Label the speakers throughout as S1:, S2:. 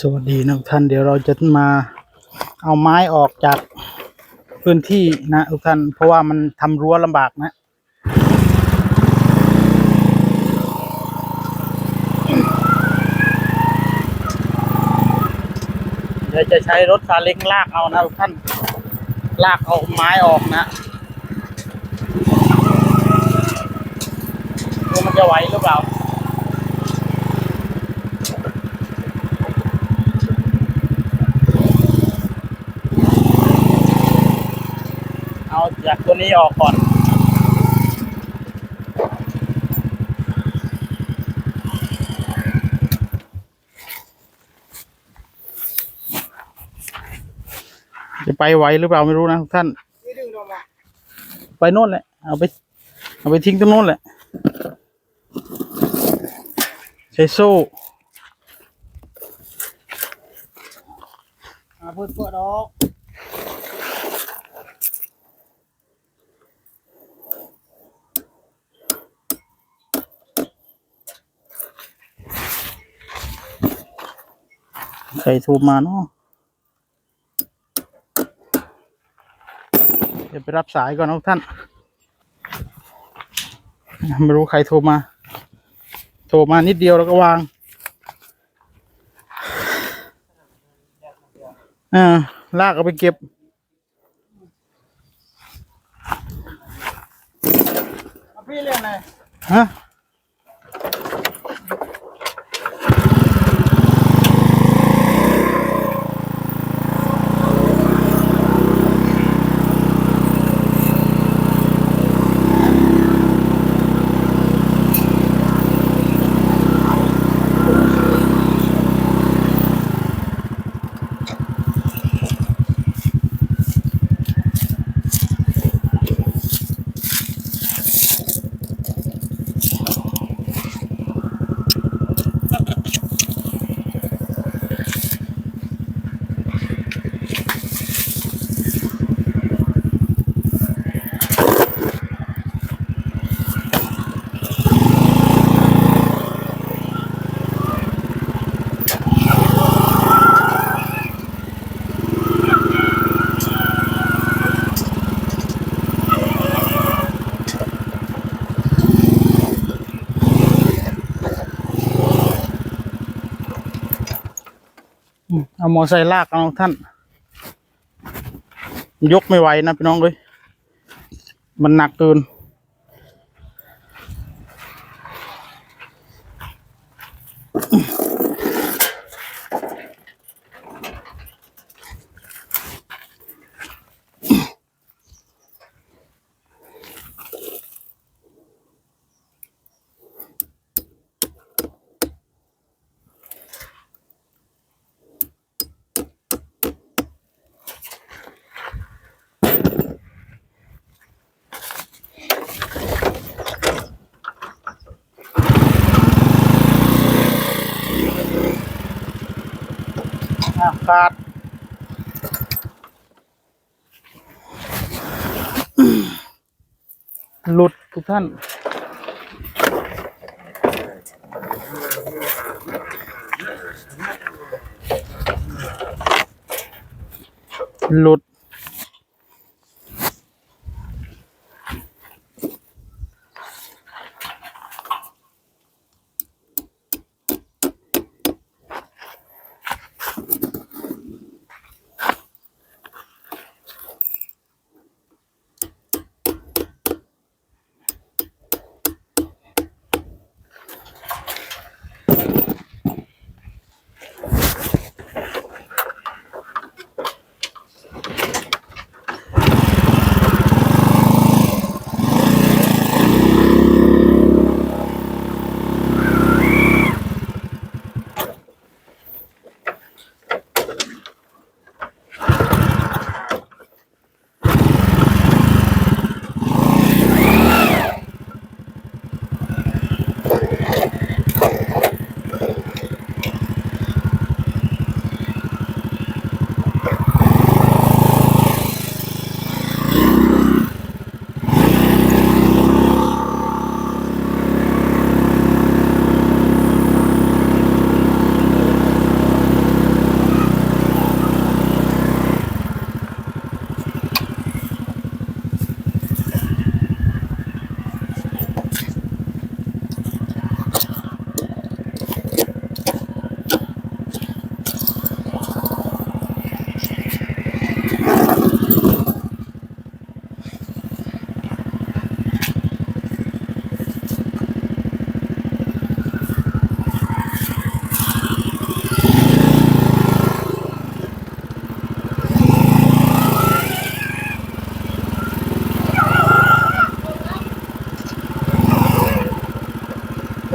S1: สวัสดีนะทุกท่านเดี๋ยวเราจะมาเอาไม้ออกจากพื้นที่นะทุกท่านเพราะว่ามันทำรั้วลำบากนะเดี๋ยวจะใช้รถซาเล้งลากเอานะทุกท่านลากเอาไม้ออกนะดูมันจะไหวหรือเปล่าจาก ตัวนี้ออกก่อน จะไปไหวหรือเปล่าไม่รู้นะทุกท่าน
S2: นี่ดึงลงมา
S1: ไปโน่นแหละ เอาไป เอาไปทิ้งตรงโน้นแหละ ใช้โซ่
S2: อ่าเพื่อนเพื่อนออก
S1: ใครโทรมาเนาะเดี๋ยวไปรับสายก่อนนะทุกท่าน ไม่รู้ใครโทรมา โทรมานิดเดียวแล้วก็วางอ่าลากเอาไปเก็บ
S2: เอาพี่เล่นเลย
S1: ฮะ เอามอไซค์ลากเอาท่าน ยกไม่ไหวนะพี่น้องเลยมันหนักเกินอะขาดหลุดทุกท่านหลุด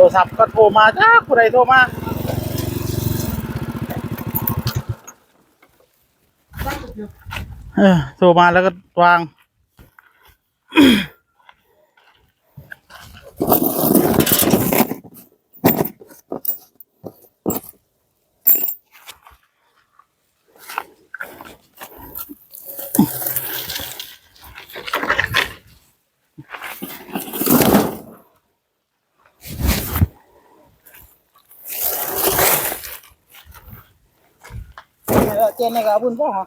S1: รศัพท์ก็โทรมาจ้าผู้ใดโทรมาเออโทรมาแล้วก็วาง
S2: เออเจนในกับบุญพ่อเหรอ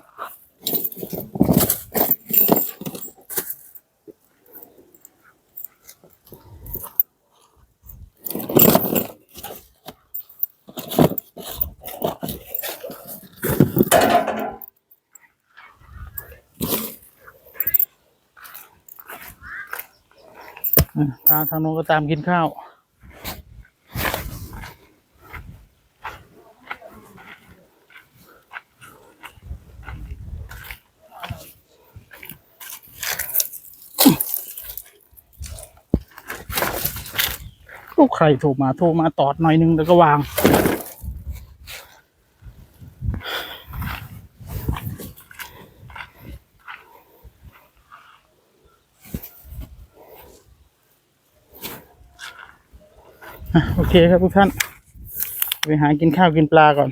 S1: อะตามทางโน้นก็ตามกินข้าว ลูกใครโทรมาโทรมาตอดหน่อยนึงแล้วก็วาง โอเคครับทุกท่าน ไปหากินข้าวกินปลาก่อน